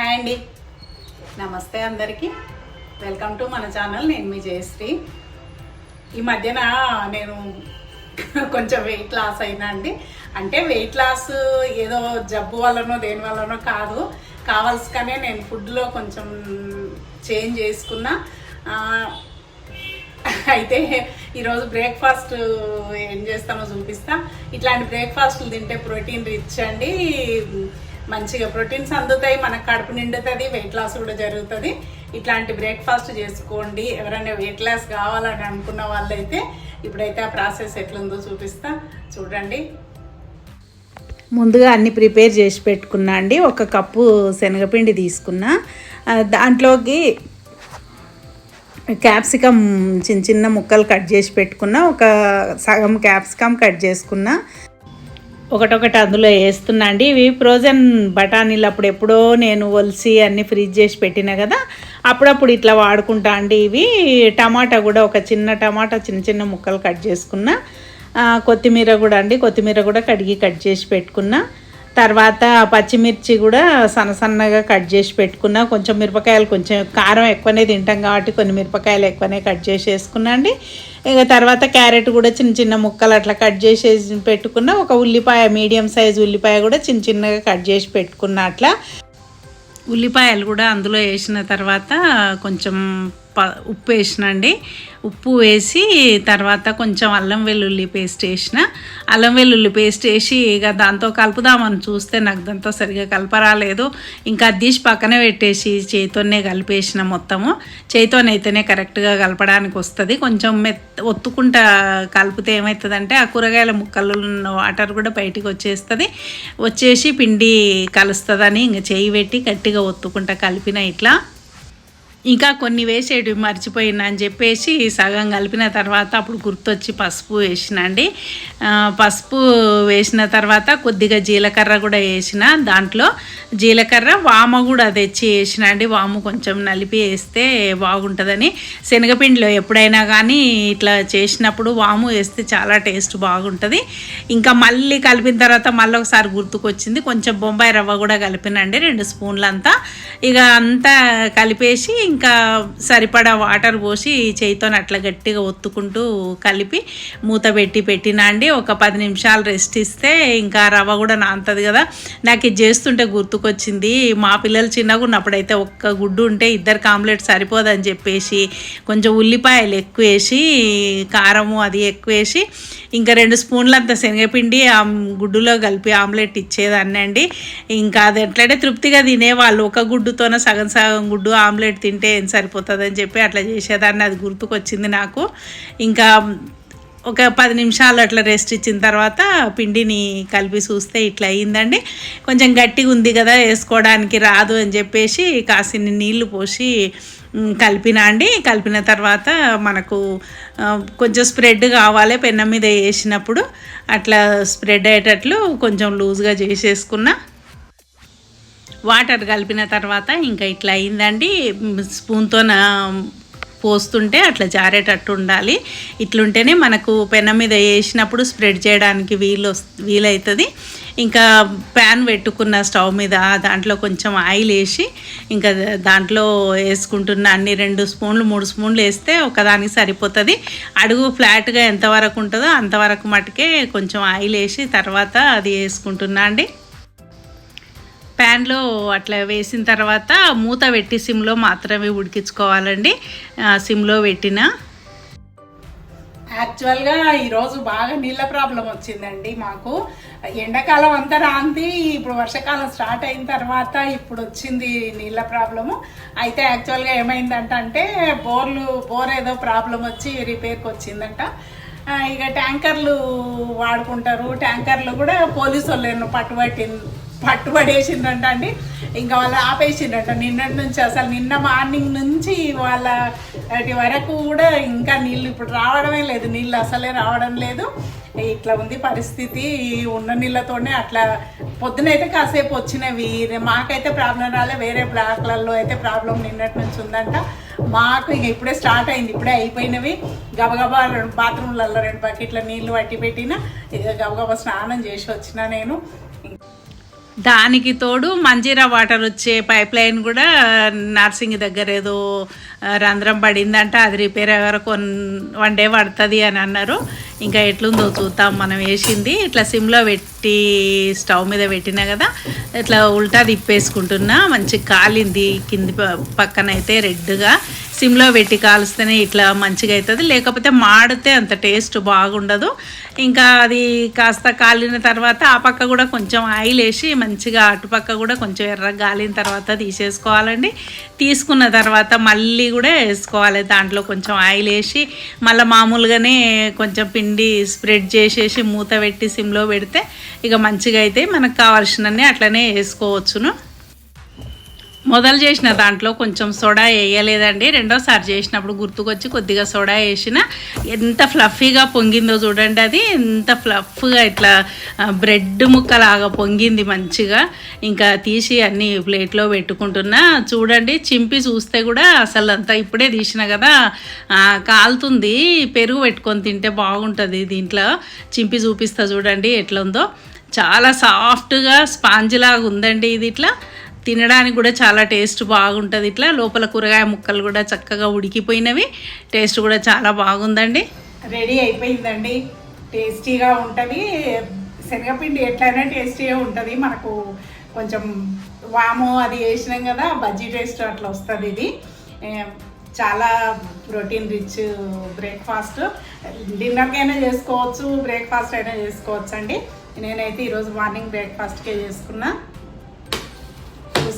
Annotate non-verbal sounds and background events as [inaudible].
Hi అండి. నమస్తే అందరికీ. వెల్కమ్ టు మన ఛానల్. నేను మీ జయశ్రీ. ఈ మధ్యన నేను [laughs] కొంచెం వెయిట్ లాస్ అయినా అండి. అంటే వెయిట్ లాస్ ఏదో జబ్బు వల్లనో దేని వల్లనో కాదు. కావాల్సికనే నేను ఫుడ్లో కొంచెం చేంజ్ చేసుకున్నా. అయితే ఈరోజు బ్రేక్ఫాస్ట్ ఏం చేస్తానో చూపిస్తా. ఇట్లాంటి బ్రేక్ఫాస్ట్లు తింటే ప్రోటీన్ రిచ్ అండి. మంచిగా ప్రోటీన్స్ అందుతాయి మనకు కడుపు నిండుతుంది వెయిట్ లాస్ కూడా జరుగుతుంది. ఇట్లాంటి బ్రేక్ఫాస్ట్ చేసుకోండి. ఎవరైనా వెయిట్ లాస్ కావాలని అనుకున్న వాళ్ళైతే ఇప్పుడైతే ఆ ప్రాసెస్ ఎట్లుందో చూపిస్తా. చూడండి. ముందుగా అన్ని ప్రిపేర్ చేసి పెట్టుకున్నా అండి. ఒక కప్పు శనగపిండి తీసుకున్నా. దాంట్లోకి క్యాప్సికమ్ చిన్న చిన్న ముక్కలు కట్ చేసి పెట్టుకున్నా. ఒక సగం క్యాప్సికమ్ కట్ చేసుకున్నా. ఒకటొకటి అందులో వేస్తున్నా అండి. ఇవి ఫ్రోజన్ బఠానీలు అప్పుడు ఎప్పుడో నేను ఒలిసి అన్నీ ఫ్రీజ్ చేసి పెట్టినా కదా అప్పుడప్పుడు ఇట్లా వాడుకుంటా అండి ఇవి. టమాటా కూడా ఒక చిన్న టమాటా చిన్న చిన్న ముక్కలు కట్ చేసుకున్నా. కొత్తిమీర కూడా అండి కొత్తిమీర కూడా కడిగి కట్ చేసి పెట్టుకున్నా. తర్వాత పచ్చిమిర్చి కూడా సన్న సన్నగా కట్ చేసి పెట్టుకున్నా. కొంచెం మిరపకాయలు కొంచెం కారం ఎక్కువనే తింటాం కాబట్టి కొన్ని మిరపకాయలు ఎక్కువనే కట్ చేసి వేసుకున్నా అండి. ఇక తర్వాత క్యారెట్ కూడా చిన్న చిన్న ముక్కలు అట్లా కట్ చేసి పెట్టుకున్న. ఒక ఉల్లిపాయ మీడియం సైజ్ ఉల్లిపాయ కూడా చిన్న చిన్నగా కట్ చేసి పెట్టుకున్న అట్లా. ఉల్లిపాయలు కూడా అందులో వేసిన తర్వాత కొంచెం ప ఉప్పు వేసినండి ఉప్పు వేసి తర్వాత కొంచెం అల్లం వెల్లుల్లి పేస్ట్ వేసిన. అల్లం వెల్లుల్లి పేస్ట్ వేసి ఇక దాంతో కలుపుదామని చూస్తే నాకు దాంతో సరిగా కలపరాలేదు. ఇంకా తీసి పక్కన పెట్టేసి చేతితోనే కలిపేసిన మొత్తము. చేతితోనైతేనే కరెక్ట్గా కలపడానికి వస్తుంది. కొంచెం మెత్త ఒత్తుకుంటా కలిపితే ఏమవుతుందంటే ఆ కూరగాయల ముక్కలు ఉన్న వాటర్ కూడా బయటికి వచ్చేస్తుంది. వచ్చేసి పిండి కలుస్తుందని ఇంక చేయి పెట్టి గట్టిగా ఒత్తుకుంటా కలిపిన ఇట్లా. ఇంకా కొన్ని వేసేటివి మర్చిపోయినా అని చెప్పేసి సగం కలిపిన తర్వాత అప్పుడు గుర్తొచ్చి పసుపు వేసిన అండి. పసుపు వేసిన తర్వాత కొద్దిగా జీలకర్ర కూడా వేసిన. దాంట్లో జీలకర్ర వామ కూడా తెచ్చి వేసిన అండి. వాము కొంచెం నలిపి వేస్తే బాగుంటుందని. శనగపిండిలో ఎప్పుడైనా కానీ ఇట్లా చేసినప్పుడు వాము వేస్తే చాలా టేస్ట్ బాగుంటుంది. ఇంకా మళ్ళీ కలిపిన తర్వాత మళ్ళీ ఒకసారి గుర్తుకొచ్చింది. కొంచెం బొంబాయి రవ్వ కూడా కలిపినండి రెండు స్పూన్లంతా. ఇక అంతా కలిపేసి ఇంకా సరిపడా వాటర్ పోసి చేయితో అట్లా గట్టిగా ఒత్తుకుంటూ కలిపి మూత పెట్టి పెట్టినా అండి. ఒక పది నిమిషాలు రెస్ట్ ఇస్తే ఇంకా రవ్వ కూడా నాంతది కదా. నాకు ఇది చేస్తుంటే గుర్తుకొచ్చింది. మా పిల్లలు చిన్నగా ఉన్నప్పుడైతే ఒక్క గుడ్డు ఉంటే ఇద్దరు ఆమ్లెట్ సరిపోదని చెప్పేసి కొంచెం ఉల్లిపాయలు ఎక్కువ వేసి కారము అది ఎక్కువ వేసి ఇంకా రెండు స్పూన్లంత శనగపిండి ఆ గుడ్డులో కలిపి ఆమ్లెట్ ఇచ్చేదాన్ని అండి. ఇంకా అది ఎట్లంటే తృప్తిగా తినేవాళ్ళు. ఒక గుడ్డుతోన సగం సగం గుడ్డు ఆమ్లెట్ తింటే ఏం సరిపోతుందని చెప్పి అట్లా చేసేదాన్ని. అది గుర్తుకొచ్చింది నాకు. ఇంకా ఒక పది నిమిషాలు అట్లా రెస్ట్ ఇచ్చిన తర్వాత పిండిని కలిపి చూస్తే ఇట్లా అయ్యిందండి కొంచెం గట్టిగా ఉంది కదా వేసుకోవడానికి రాదు అని చెప్పేసి కాసిన్ని నీళ్ళు పోసి కలిపినా అండి. కలిపిన తర్వాత మనకు కొంచెం స్ప్రెడ్ కావాలి పెన్నం మీద వేసినప్పుడు. అట్లా స్ప్రెడ్ అయ్యేటట్లు కొంచెం లూజ్గా చేసేసుకున్నా. వాటర్ కలిపిన తర్వాత ఇంకా ఇట్లా అయిందండి. స్పూన్తో పోస్తుంటే అట్లా జారేటట్టు ఉండాలి. ఇట్లుంటేనే మనకు పెనం మీద వేసినప్పుడు స్ప్రెడ్ చేయడానికి వీలు వీలవుతుంది ఇంకా ప్యాన్ పెట్టుకున్న స్టవ్ మీద దాంట్లో కొంచెం ఆయిల్ వేసి ఇంకా దాంట్లో వేసుకుంటున్న అన్ని రెండు స్పూన్లు మూడు స్పూన్లు వేస్తే ఒకదానికి సరిపోతుంది. అడుగు ఫ్లాట్గా ఎంతవరకు ఉంటుందో అంతవరకు మటుకే కొంచెం ఆయిల్ వేసి తర్వాత అది వేసుకుంటున్నా అండి. ప్యాన్లో అట్లా వేసిన తర్వాత మూత పెట్టి సిమ్లో మాత్రమే ఉడికించుకోవాలండి. సిమ్లో పెట్టిన. యాక్చువల్గా ఈరోజు బాగా నీళ్ళ ప్రాబ్లం వచ్చిందండి మాకు. ఎండాకాలం అంతా రాంది ఇప్పుడు వర్షాకాలం స్టార్ట్ అయిన తర్వాత ఇప్పుడు వచ్చింది నీళ్ళ ప్రాబ్లము. అయితే యాక్చువల్గా ఏమైందంట అంటే బోర్లు బోర్ ఏదో ప్రాబ్లం వచ్చి రిపేర్కి వచ్చిందంట. ఇక ట్యాంకర్లు వాడుకుంటారు. ట్యాంకర్లు కూడా పోలీసు వాళ్ళు పట్టుబట్టి పట్టుబడేసిందంట అండి. ఇంకా వాళ్ళు ఆపేసిండ్రంట నిన్నటి నుంచి అసలు నిన్న మార్నింగ్ నుంచి వాళ్ళ వరకు కూడా ఇంకా నీళ్ళు ఇప్పుడు రావడమే లేదు. నీళ్ళు అసలే రావడం లేదు. ఇట్లా ఉంది పరిస్థితి. ఉన్న నీళ్ళతోనే అట్లా పొద్దునైతే కాసేపు వచ్చినవి. మాకైతే ప్రాబ్లం రాలే. వేరే బ్లాక్లలో అయితే ప్రాబ్లం నిన్నటి నుంచి ఉందంట. మాకు ఇక ఇప్పుడే స్టార్ట్ అయింది. ఇప్పుడే అయిపోయినవి. గబగబా రెండు బాత్రూమ్లలో రెండు బకెట్ల నీళ్ళు పట్టి పెట్టిన ఇక గబగబా స్నానం చేసి వచ్చిన నేను. దానికి తోడు మంజీరా వాటర్ వచ్చే పైప్ లైన్ కూడా నర్సింగ్ దగ్గర ఏదో రంధ్రం పడిందంట అది రిపేర్ అయ్యారు కొన్ వన్ డే పడుతుంది అని అన్నారు. ఇంకా ఎట్లుందో చూద్దాం మనం వేసింది. ఇట్లా సిమ్లో పెట్టి స్టవ్ మీద పెట్టినా కదా ఇట్లా ఉల్టా తిప్పేసుకుంటున్నా. మంచి కాలింది కింది ప- పక్కన అయితే రెడ్గా. సిమ్లో పెట్టి కాలుస్తేనే ఇట్లా మంచిగా అవుతుంది లేకపోతే మాడితే అంత టేస్ట్ బాగుండదు. ఇంకా అది కాస్త కాలిన తర్వాత ఆ పక్క కూడా కొంచెం ఆయిల్ వేసి మంచిగా అటుపక్క కూడా కొంచెం ఎర్ర గాలిన తర్వాత తీసేసుకోవాలండి. తీసుకున్న తర్వాత మళ్ళీ కూడా వేసుకోవాలి. దాంట్లో కొంచెం ఆయిల్ వేసి మళ్ళీ మామూలుగానే కొంచెం పిండి స్ప్రెడ్ చేసేసి మూత పెట్టి సిమ్లో పెడితే ఇక మంచిగా అయితే మనకు కావాల్సినన్నీ అట్లనే వేసుకోవచ్చును. మొదలు చేసిన దాంట్లో కొంచెం సోడా వేయలేదండి. రెండోసారి చేసినప్పుడు గుర్తుకొచ్చి కొద్దిగా సోడా వేసిన. ఎంత ఫ్లఫీగా పొంగిందో చూడండి అది. ఎంత ఫ్లఫ్గా ఇట్లా బ్రెడ్ ముక్కలాగా పొంగింది మంచిగా. ఇంకా తీసి అన్ని ప్లేట్లో పెట్టుకుంటున్నా. చూడండి చింపి చూస్తే కూడా అసలు అంతా ఇప్పుడే తీసిన కదా. కాలుతుంది. పెరుగు పెట్టుకొని తింటే బాగుంటుంది దీంట్లో. చింపి చూపిస్తా చూడండి ఎట్లా ఉందో చాలా సాఫ్ట్గా స్పాంజ్ లాగా ఉందండి ఇది ఇట్లా. తినడానికి కూడా చాలా టేస్ట్ బాగుంటుంది ఇట్లా. లోపల కూరగాయ ముక్కలు కూడా చక్కగా ఉడికిపోయినవి. టేస్ట్ కూడా చాలా బాగుందండి. రెడీ అయిపోయిందండి. టేస్టీగా ఉంటుంది. శనగపిండి ఎట్లయినా టేస్టీగా ఉంటుంది. మనకు కొంచెం వాము అది వేసినాం కదా బజ్జీ టేస్ట్ అట్లా వస్తుంది ఇది. చాలా ప్రోటీన్ రిచ్ బ్రేక్ఫాస్ట్. డిన్నర్కైనా చేసుకోవచ్చు బ్రేక్ఫాస్ట్ అయినా చేసుకోవచ్చు అండి నేనైతే ఈరోజు మార్నింగ్ బ్రేక్ఫాస్ట్కే చేసుకున్నా.